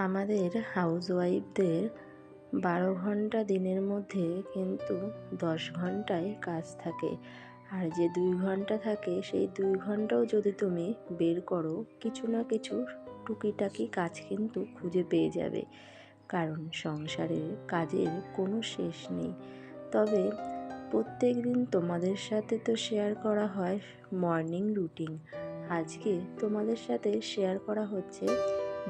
আমাদের হাউসওয়াইফদের বারো ঘণ্টা দিনের মধ্যে কিন্তু দশ ঘন্টায় কাজ থাকে। আর যে দুই ঘণ্টা থাকে, সেই দুই ঘন্টাও যদি তুমি বের করো, কিছু না কিছু টুকিটাকি কাজ কিন্তু খুঁজে পেয়ে যাবে। কারণ সংসারের কাজের কোনো শেষ নেই। তবে প্রত্যেক দিন তোমাদের সাথে তো শেয়ার করা হয় মর্নিং রুটিন। আজকে তোমাদের সাথে শেয়ার করা হচ্ছে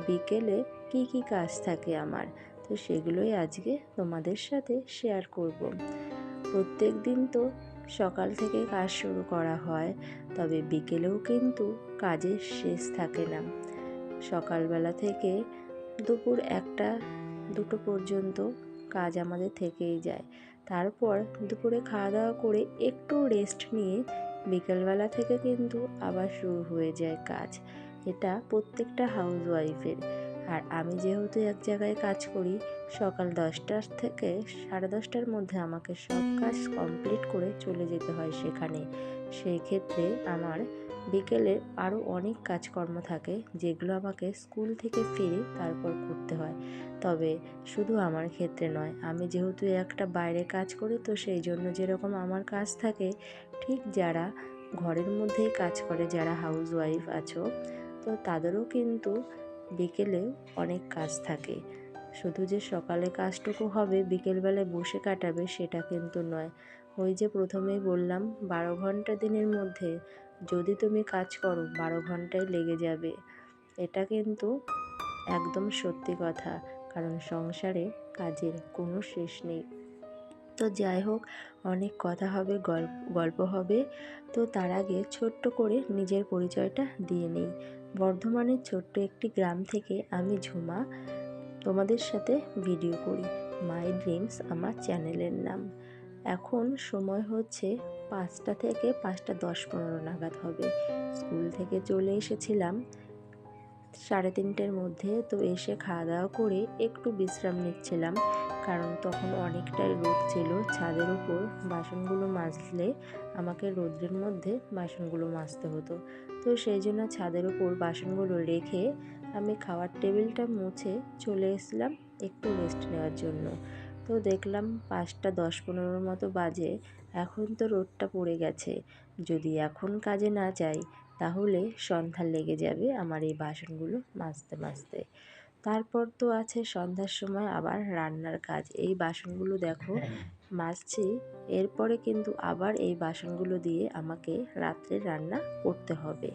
বিকেলে কি কি কাজ থাকে আমার? তো সেগুলোই আজকে তোমাদের সাথে শেয়ার করব। প্রত্যেক দিন তো সকাল থেকে কাজ শুরু করা হয়, তবে বিকেলেও কিন্তু কাজের শেষ থাকে না। সকালবেলা থেকে দুপুর একটা, দুটো পর্যন্ত কাজ আমাদের থেকেই যায়। তারপর দুপুরে খাওয়া দাওয়া করে একটু রেস্ট নিয়ে বিকেলবেলা থেকে কিন্তু আবার শুরু হয়ে যায় কাজ। এটা প্রত্যেকটা হাউস ওয়াইফের আর আমি যেহেতু এক জায়গায় কাজ করি, সকাল দশটার থেকে সাড়ে দশটার মধ্যে আমাকে সব কাজ কমপ্লিট করে চলে যেতে হয় সেখানে। সেই ক্ষেত্রে আমার বিকেলে আরও অনেক কাজকর্ম থাকে, যেগুলো আমাকে স্কুল থেকে ফিরে তারপর করতে হয়। তবে শুধু আমার ক্ষেত্রে নয়, আমি যেহেতু একটা বাইরে কাজ করি, তো সেই জন্য যেরকম আমার কাজ থাকে, ঠিক যারা ঘরের মধ্যেই কাজ করে, যারা হাউস ওয়াইফ আছো তো তাদেরও কিন্তু বিকেলে অনেক কাজ থাকে। শুধু যে সকালে কাজটুকু হবে, বিকেলবেলায় বসে কাটাবে সেটা কিন্তু নয়। ওই যে প্রথমেই বললাম, বারো ঘণ্টা দিনের মধ্যে যদি তুমি কাজ করো, বারো ঘন্টায় লেগে যাবে। এটা কিন্তু একদম সত্যি কথা, কারণ সংসারে কাজের কোনো শেষ নেই। তো যাই হোক, অনেক কথা হবে, গল্প গল্প হবে। তো তার আগে ছোট্ট করে নিজের পরিচয়টা দিয়ে নিই। বর্ধমানের ছোট্ট একটি গ্রাম থেকে আমি ঝুমা তোমাদের সাথে ভিডিও করি। মাই ড্রিমস আমার চ্যানেলের নাম। এখন সময় হচ্ছে পাঁচটা থেকে পাঁচটা দশ পনেরো নাগাদ হবে। স্কুল থেকে চলে এসেছিলাম। সাড়ে তিনটের মধ্যে তো এসে খাওয়া দাওয়া করে একটু বিশ্রাম নিচ্ছিলাম। কারণ তখন অনেকটাই রোদ ছিল ছাদের উপর। বাসনগুলো মাজলে আমাকে রোদ্রের মধ্যে বাসনগুলো মাজতে হতো। তো সেই জন্য ছাদের উপর বাসনগুলো রেখে আমি খাওয়ার টেবিলটা মুছে চলে এসলাম একটু রেস্ট নেওয়ার জন্য। তো দেখলাম পাঁচটা দশ পনেরোর মতো বাজে, এখন তো রোদটা পড়ে গেছে। যদি এখন কাজে না যাই, তাহলে সন্ধ্যা লেগে যাবে আমার এই বাসনগুলো মাজতে মাজতে। তারপর তো আছে সন্ধ্যার সময় আবার রান্নার কাজ। এই বাসনগুলো দেখো মাজছি। এরপরে কিন্তু আবার এই বাসনগুলো দিয়ে আমাকে রাত্রে রান্না করতে হবে।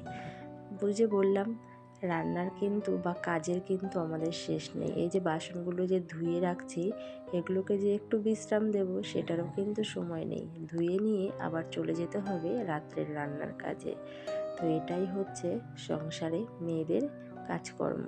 বুঝে বললাম রান্নার কিন্তু বা কাজের কিন্তু আমাদের শেষ নেই। এই যে বাসনগুলো যে ধুয়ে রাখছি এগুলোকে যে একটু বিশ্রাম দেব সেটারও কিন্তু সময় নেই। ধুয়ে নিয়ে আবার চলে যেতে হবে রাত্রের রান্নার কাজে। তো এটাই হচ্ছে সংসারে মেয়েদের কাজকর্ম।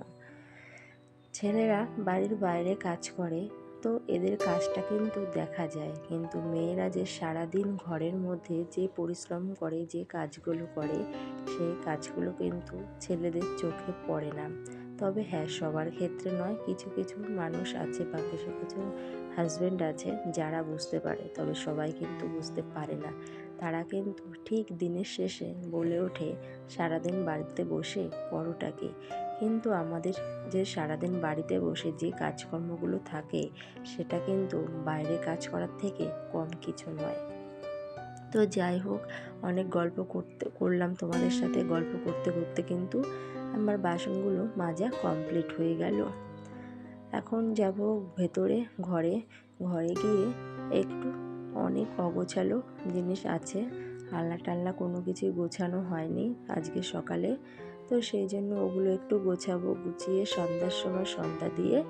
ছেলেরা বাড়ির বাইরে কাজ করে, তো এদের কাজটা কিন্তু দেখা যায়। কিন্তু মেয়েরা যে সারাদিন ঘরের মধ্যে যে পরিশ্রম করে, যে কাজগুলো করে, সেই কাজগুলো কিন্তু ছেলেদের চোখে পড়ে না। তবে হ্যাঁ সবার ক্ষেত্রে নয়, কিছু কিছু মানুষ আছে বা কিছু কিছু হাজব্যান্ড আছে, যারা বুঝতে পারে। তবে সবাই কিন্তু বুঝতে পারে না। তারা কিন্তু ঠিক দিনের শেষে বলে ওঠে, সারাদিন বাড়িতে বসে পরোটাকে কিন্তু আমাদের যে সারাদিন বাড়িতে বসে যে কাজকর্মগুলো থাকে, সেটা কিন্তু বাইরে কাজ করার থেকে কম কিছু নয়। তো যাই হোক, অনেক গল্প করতে, করলাম তোমাদের সাথে। গল্প করতে করতে কিন্তু আমার বাসনগুলো মাজা কমপ্লিট হয়ে গেল। এখন যাব ভেতরে, ঘরে। ঘরে গিয়ে একটু অনেক অগোছালো জিনিস আছে। আলনা টালনা কোনো কিছুই গোছানো হয়নি আজকে সকালে। তো সেই জন্য ওগুলো একটু গোছাবো, গুছিয়ে সন্ধ্যার সময় সন্ধ্যা দিয়ে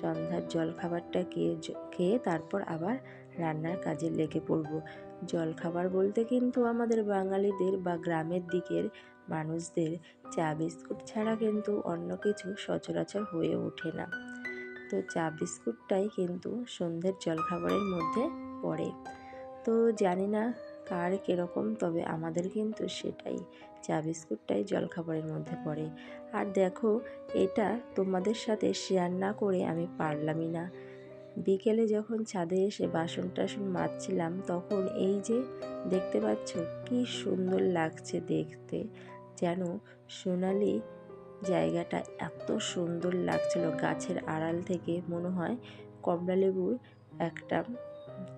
সন্ধ্যার জল খাবারটা খেয়ে খেয়ে তারপর আবার রান্নার কাজে লেগে পড়ব। জল খাবার বলতে কিন্তু আমাদের বাঙালিদের বা গ্রামের দিকের মানুষদের চা বিস্কুট ছাড়া কিন্তু অন্য কিছু সচরাচর হয়ে ওঠে না। তো চা বিস্কুটটাই কিন্তু সন্ধ্যের জলখাবারের মধ্যে পড়ে। তো জানি না কার কীরকম, তবে আমাদের কিন্তু সেটাই। চা বিস্কুটটাই জলখাবারের মধ্যে পড়ে। আর দেখো, এটা তোমাদের সাথে শেয়ার না করে আমি পারলামই না। বিকেলে যখন ছাদে এসে বাসন টাসন মাজছিলাম, তখন এই যে দেখতে পাচ্ছ কি সুন্দর লাগছে দেখতে। যেন সোনালি জায়গাটা এত সুন্দর লাগছিল গাছের আড়াল থেকে। মনে হয় কমলালেবুর একটা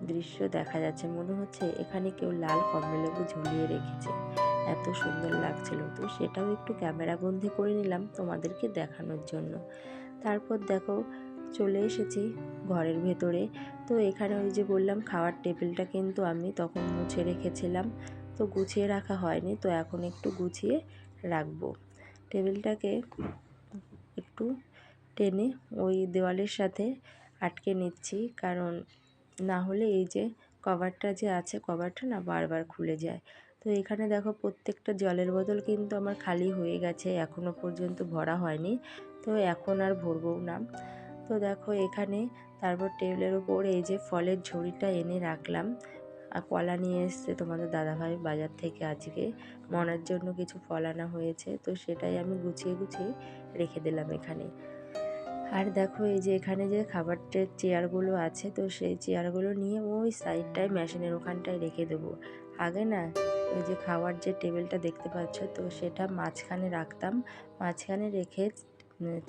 দৃশ্য দেখা যাচ্ছে। মনে হচ্ছে এখানে কেউ লাল কমলালেবু ঝুলিয়ে রেখেছে। এত সুন্দর লাগছিল তো সেটাও একটু ক্যামেরা বন্দি করে নিলাম তোমাদেরকে দেখানোর জন্য। তারপর দেখো, চলে এসেছি ঘরের ভেতরে। তো এখানে ওই যে বললাম, খাওয়ার টেবিলটা কিন্তু আমি তখন মুছে রেখেছিলাম। তো গুছিয়ে রাখা হয়নি, তো এখন একটু গুছিয়ে রাখব। টেবিলটাকে একটু টেনে ওই দেওয়ালের সাথে আটকে নিচ্ছি, কারণ না হলে এই যে কভারটা যে আছে, কভারটা না বারবার খুলে যায়। তো এখানে দেখো প্রত্যেকটা জলের বোতল কিন্তু আমার খালি হয়ে গেছে এখনও পর্যন্ত ভরা হয়নি। তো এখন আর ভরবও না। তো দেখো এখানে তারপর টেবিলের ওপর এই যে ফলের ঝুড়িটা এনে রাখলাম। আর কলা নিয়ে এসছে তোমাদের দাদাভাই বাজার থেকে আজকে। মনার জন্য কিছু ফল আনা হয়েছে, তো সেটাই আমি গুছিয়ে গুছিয়ে রেখে দিলাম এখানে। আর দেখো এই যে এখানে যে খাবারটের চেয়ারগুলো আছে, তো সেই চেয়ারগুলো নিয়ে ওই সাইডটায় মেশিনের ওখানটায় রেখে দেবো। আগে না ওই যে খাওয়ার যে টেবিলটা দেখতে পাচ্ছ, তো সেটা মাঝখানে রাখতাম। মাঝখানে রেখে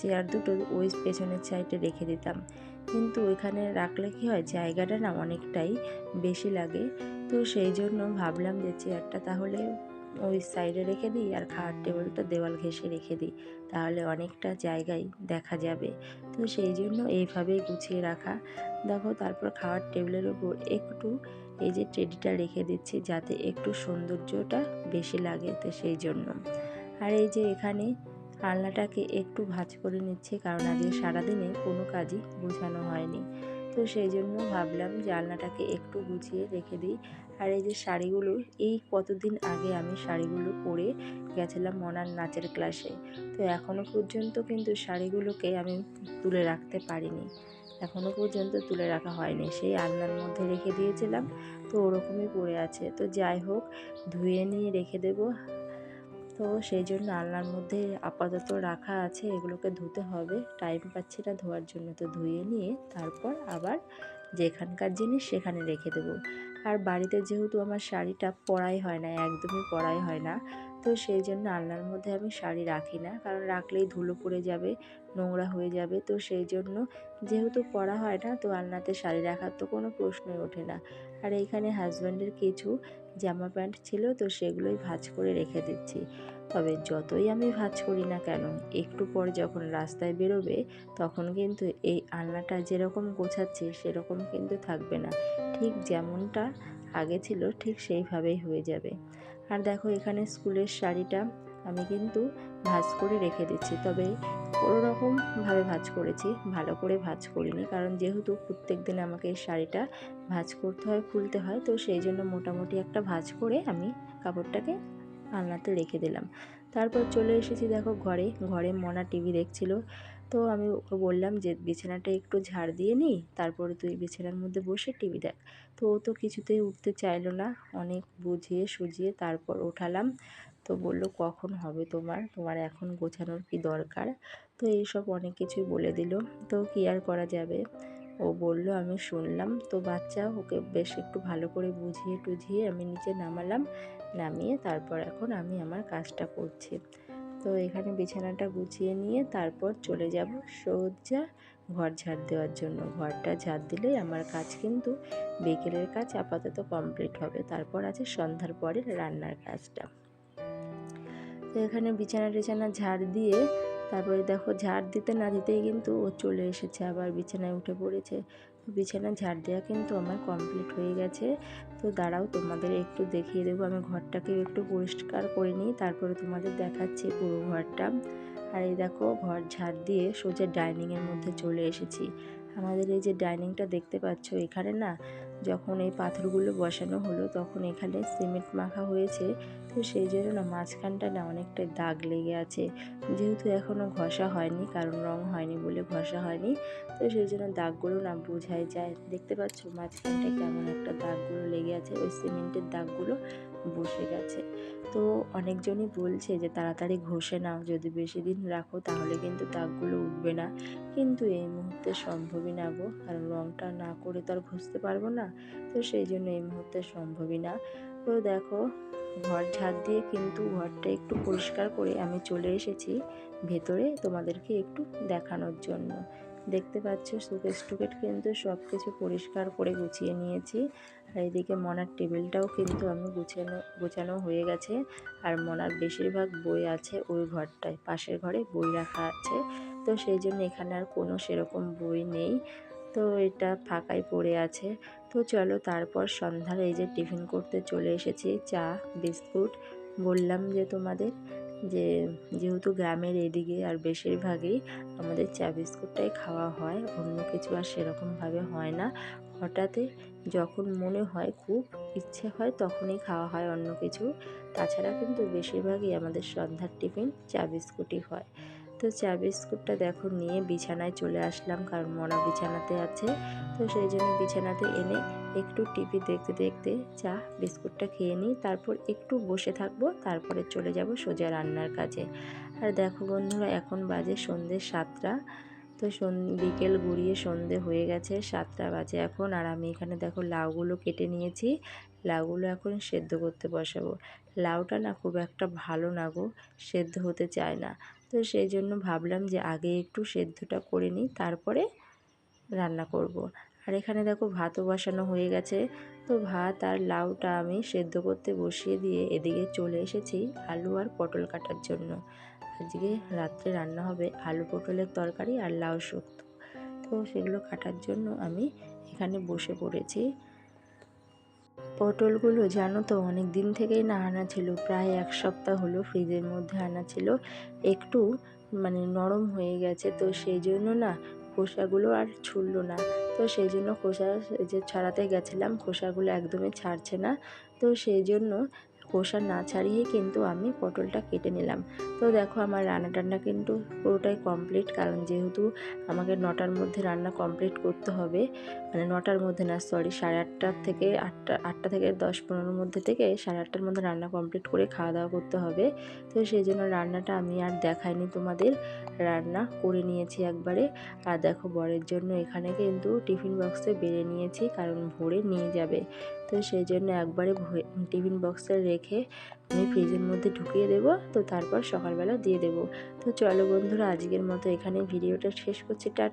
চেয়ার দুটো ওই পেছনের সাইডে রেখে দিতাম। কিন্তু ওইখানে রাখলে কি হয়, জায়গাটা না অনেকটাই বেশি লাগে। তো সেই জন্য ভাবলাম যে চেয়ারটা তাহলে ওই সাইডে রেখে দিই আর খাওয়ার টেবিলটা দেওয়াল ঘেঁষে রেখে দিই। তাহলে অনেকটা জায়গায় দেখা যাবে। তো সেই জন্য এইভাবেই গুছিয়ে রাখা। দেখো তারপর খাওয়ার টেবিলের উপর একটু এই যে টেডিটা রেখে দিচ্ছি যাতে একটু সৌন্দর্যটা বেশি লাগে তো সেই জন্য। আর এই যে এখানে আলনাটাকে একটু ভাজ করে নিচ্ছে কারণ আজকে সারাদিনে কোনো কাজই গুছানো হয়নি। তো সেই জন্য ভাবলাম যে আলনাটাকে একটু গুছিয়ে রেখে দিই। আর এই যে শাড়িগুলো, এই কতদিন আগে আমি শাড়িগুলো পরে গেছিলাম মনার নাচের ক্লাসে তো এখনও পর্যন্ত কিন্তু শাড়িগুলোকে আমি তুলে রাখতে পারিনি। এখনও পর্যন্ত তুলে রাখা হয়নি। সেই আলনার মধ্যে রেখে দিয়েছিলাম, তো ওরকমই পড়ে আছে। তো যাই হোক, ধুয়ে নিয়ে রেখে দেবো। তো সেই জন্য আলনার মধ্যে আপাতত রাখা আছে, এগুলোকে ধুতে হবে। টাইম পাচ্ছি না ধোয়ার জন্য। তো ধুয়ে নিয়ে তারপর আবার যেখানকার জিনিস সেখানে রেখে দেবো। আর বাড়িতে যেহেতু আমার শাড়িটা পরাই হয় না, একদমই পরাই হয় না, তো সেই জন্য আলনার মধ্যে আমি শাড়ি রাখি না। কারণ রাখলেই ধুলো পড়ে যাবে, নোংরা হয়ে যাবে, তো সেই জন্য যেহেতু পরা হয় না, তো আলনাতে শাড়ি রাখার তো কোনো প্রশ্নই ওঠে না। আর এইখানে হাজব্যান্ডের কিছু জামা প্যান্ট ছিল, তো সেগুলোই ভাজ করে রেখে দিচ্ছি। তবে যতই আমি ভাজ করি না কেন, একটু পর যখন রাস্তায় বেরোবে, তখন কিন্তু এই আলনাটা যেরকম গোছাচ্ছি, সেরকম কিন্তু থাকবে না। ঠিক যেমনটা আগে ছিল, ঠিক সেইভাবেই হয়ে যাবে। আর দেখো এখানে স্কুলের শাড়িটা আমি কিন্তু ভাজ করে রেখে দিচ্ছি। তবে কোনো রকমভাবে ভাজ করেছি, ভালো করে ভাজ করিনি। কারণ যেহেতু প্রত্যেক দিন আমাকে এই শাড়িটা ভাজ করতে হয়, খুলতে হয়, তো সেই জন্য মোটামুটি একটা ভাজ করে আমি কাপড়টাকে আলনাতে রেখে দিলাম। তারপর চলে এসেছি দেখো ঘরে। ঘরে মনা টিভি দেখছিল। তো আমি ওকে বললাম যে, বিছানাটা একটু ঝাড় দিয়ে নিই তারপরে তুই বিছানার মধ্যে বসে টিভি দেখ। তো ও তো কিছুতেই উঠতে চাইলো না। অনেক বুঝিয়ে সুজিয়ে তারপর ওঠালাম। তো বলল, কখন হবে তোমার? তোমার এখন গোছানোর কি দরকার? তো এইসব অনেক কিছুই বলে দিল। তো কি আর করা যাবে? ও বলল, আমি শুনলাম তো বাচ্চা ওকে বেশ একটু ভালো করে বুঝিয়ে টুঝিয়ে আমি নিচে নামালাম, নামিয়ে তারপর এখন আমি আমার কাজটা করছি। তো এখানে বিছানাটা গুছিয়ে নিয়ে তারপর চলে যাব সোজা ঘর ঝাড় দেওয়ার জন্য। ঘরটা ঝাড় দিলেই আমার কাজ কিন্তু বিকেলের কাজ আপাতত কমপ্লিট হবে। তারপর আছে সন্ধ্যার পরে রান্নার কাজটা। তো এখানে বিছানা টিছানা ঝাড় দিয়ে তারপরে দেখো ঝাড় দিতে না দিতেই কিন্তু ও চলে এসেছে, আবার বিছানায় উঠে পড়েছে। বিছানা ঝাড় দেওয়া কিন্তু আমার কমপ্লিট হয়ে গেছে। তো দাঁড়াও, তোমাদের একটু দেখিয়ে দেবো। আমি ঘরটাকে একটু পরিষ্কার করে নিই, তারপরে তোমাদের দেখাচ্ছি পুরো ঘরটা। আর এই দেখো, ঘর ঝাড় দিয়ে সোজা ডাইনিংয়ের মধ্যে চলে এসেছি। আমাদের এই যে ডাইনিংটা দেখতে পাচ্ছ এখানে না যখন এই পাথরগুলো বসানো হলো তখন এখানে সিমেন্ট মাখা হয়েছে। তো সেই জন্য না মাঝখানটা না অনেকটাই দাগ লেগে আছে। যেহেতু এখনও ঘষা হয়নি, কারণ রং হয়নি বলে ঘষা হয়নি। তো সেই জন্য দাগগুলো না বোঝাই যায়। দেখতে পাচ্ছ মাঝখানটা কেমন একটা দাগগুলো লেগে আছে। ওই সিমেন্টের দাগগুলো বসে গেছে। তো অনেকজনই বলছে যে, তাড়াতাড়ি ঘষে নাও, যদি বেশি দিন রাখো তাহলে কিন্তু দাগগুলো উঠবে না। কিন্তু এই মুহূর্তে সম্ভবই না গো, কারণ রঙটা না করে তো আর ঘষতে পারব না। তো সেই জন্য এই মুহূর্তে সম্ভবই না। তো দেখো, ঘর ঝাড় দিয়ে কিন্তু ঘরটা একটু পরিষ্কার করে আমি চলে এসেছি ভেতরে তোমাদেরকে একটু দেখানোর জন্য। দেখতে পাচ্ছ, সুকেশ টুকেট কিন্তু সব কিছু পরিষ্কার করে গুছিয়ে নিয়েছি। আর এদিকে মনার টেবিলটাও কিন্তু আমি গুছানো, গোছানো হয়ে গেছে। আর মনার বেশিরভাগ বই আছে ওই ঘরটায়, পাশের ঘরে বই রাখা আছে। তো সেই জন্য এখানে আর কোনো সেরকম বই নেই। তো এটা ফাঁকাই পড়ে আছে। তো চলো তারপর সন্ধ্যার এই যে টিফিন করতে চলে এসেছি, চা, বিস্কুট, বললাম যে তোমাদের। যে যেহেতু গ্রামের এদিকে আর বেশিরভাগই আমাদের চা বিস্কুটটাই খাওয়া হয়, অন্য কিছু আর সেরকমভাবে হয় না। হঠাৎই যখন মনে হয় খুব ইচ্ছে হয় তখনই খাওয়া হয় অন্য কিছু। তাছাড়া কিন্তু বেশিরভাগই আমাদের সন্ধ্যার টিফিন চা বিস্কুটই হয়। তো চা বিস্কুটটা দেখো নিয়ে বিছানায় চলে আসলাম কারণ মরা বিছানাতে আছে। তো সেই জন্য বিছানাতে এনে একটু টিভি দেখতে দেখতে চা, বিস্কুটটা খেয়ে নিই, তারপর একটু বসে থাকব, তারপরে চলে যাব সোজা রান্নার কাজে। আর দেখো বন্ধুরা, এখন বাজে সন্ধ্যে সাতটা। তো বিকেল গড়িয়ে সন্ধে হয়ে গেছে, সাতটা বাজে এখন। আর আমি এখানে দেখো লাউগুলো কেটে নিয়েছি। লাউগুলো এখন সেদ্ধ করতে বসাবো। লাউটা না খুব একটা ভালো না গো, সেদ্ধ হতে চায় না। তো সেই জন্য ভাবলাম যে আগে একটু সেদ্ধটা করে নিই, তারপরে রান্না করব। আর এখানে দেখো ভাতও বসানো হয়ে গেছে। তো ভাত আর লাউটা আমি সেদ্ধ করতে বসিয়ে দিয়ে এদিকে চলে এসেছি আলু আর পটল কাটার জন্য। আজকে রাত্রে রান্না হবে আলু পটলের তরকারি আর লাউ শুক্তো। তো সেগুলো কাটার জন্য আমি এখানে বসে পড়েছি। পটলগুলো জানো তো অনেক দিন থেকেই না আনা ছিল, প্রায় এক সপ্তাহ হলো ফ্রিজের মধ্যে আনা ছিল। একটু মানে নরম হয়ে গেছে তো সেই জন্য না খোসাগুলো আর ছুলল না। তো সেই জন্য খোসা যে ছাড়াতে গেছিলাম, খোসাগুলো একদমই ছাড়ছে না। তো সেই জন্য খোসা না ছাড়িয়েই কিন্তু আমি পটলটা কেটে নিলাম। তো দেখো আমার রান্না টান্না কিন্তু পুরোটাই কমপ্লিট কারণ যেহেতু আমাকে নটার মধ্যে রান্না কমপ্লিট করতে হবে মানে নটার মধ্যে না সরি সাড়ে আটটার থেকে আটটা আটটা থেকে দশ পনেরোর মধ্যে থেকে সাড়ে আটটার মধ্যে রান্না কমপ্লিট করে খাওয়া দাওয়া করতে হবে। তো সেই জন্য রান্নাটা আমি আর দেখাইনি তোমাদের, রান্না করে নিয়েছি একবারে। আর দেখো বরের জন্য এখানে কিন্তু টিফিন বক্সে বেড়ে নিয়েছি, কারণ ভরে নিয়ে যাবে। তো সেই জন্য একবারে টিফিন বক্সে রেখে আমি ফ্রিজের মধ্যে ঢুকিয়ে দেব। তো তারপর সকালবেলা দিয়ে দেব। তো চলো বন্ধুরা, আজকের মতো এখানে ভিডিওটা শেষ করছি। টা